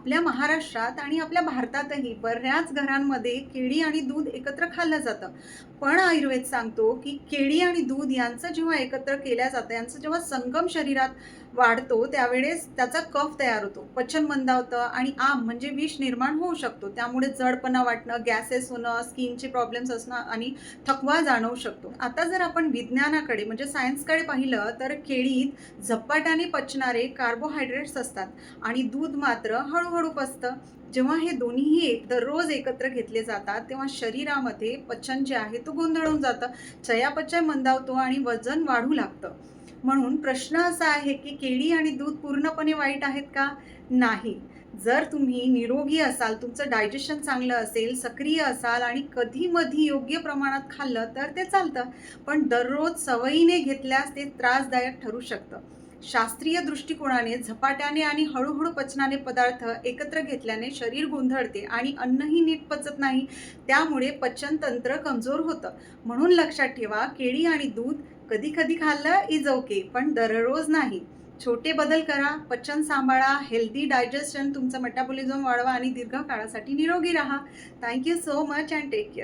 आपल्या महाराष्ट्रात आणि आपल्या भारतातही बऱ्याच घरांमध्ये केळी आणि दूध एकत्र खाल्लं जातं. पण आयुर्वेद सांगतो की केळी आणि दूध यांचं जेव्हा एकत्र केल्या जातं यांचं जेव्हा संगम शरीरात वाढतो त्यावेळेस त्याचा कफ तयार होतो. पचन मंदावतं आणि आम म्हणजे विष निर्माण होऊ शकतो. त्यामुळे जडपणा वाटणं गॅसेस होणं स्किनचे प्रॉब्लेम्स असणं आणि थकवा जाणवू शकतो. आता जर आपण विज्ञानाकडे म्हणजे सायन्सकडे पाहिलं तर केळीत झपाट्याने पचणारे कार्बोहायड्रेट्स असतात आणि दूध मात्र हळूहळू पचतं जेव्हा हे दोन्हीही दररोज एकत्र घेतले जातात तेव्हा शरीरामध्ये पचन जे आहे तो गोंधळून जातं. चयापचय मंदावतो आणि वजन वाढू लागतं. म्हणून प्रश्न असा आहे की केळी आणि दूध पूर्णपणे वाईट आहेत का? नाही. जर तुम्ही निरोगी असाल तुमचं डायजेशन चांगलं असेल सक्रिय असाल आणि कधी मधी योग्य प्रमाणात खाल्लं तर ते चालतं. पण दररोज सवयीने घेतल्यास ते त्रासदायक ठरू शकतं. शास्त्रीय दृष्टिकोनाने झपाट्याने आणि हळूहळू पचनाने पदार्थ एकत्र घेतल्याने शरीर गोंधळते आणि अन्नही नीट पचत नाही. त्यामुळे पचनतंत्र कमजोर होतं. म्हणून लक्षात ठेवा केळी आणि दूध कधी कधी खाल्लं इज ओके पण दररोज नाही. छोटे बदल करा पचन सांभाळा हेल्दी डायजेशन तुमचं मेटाबॉलिझम वाढवा आणि दीर्घकाळासाठी निरोगी राहा. Thank you so much and take care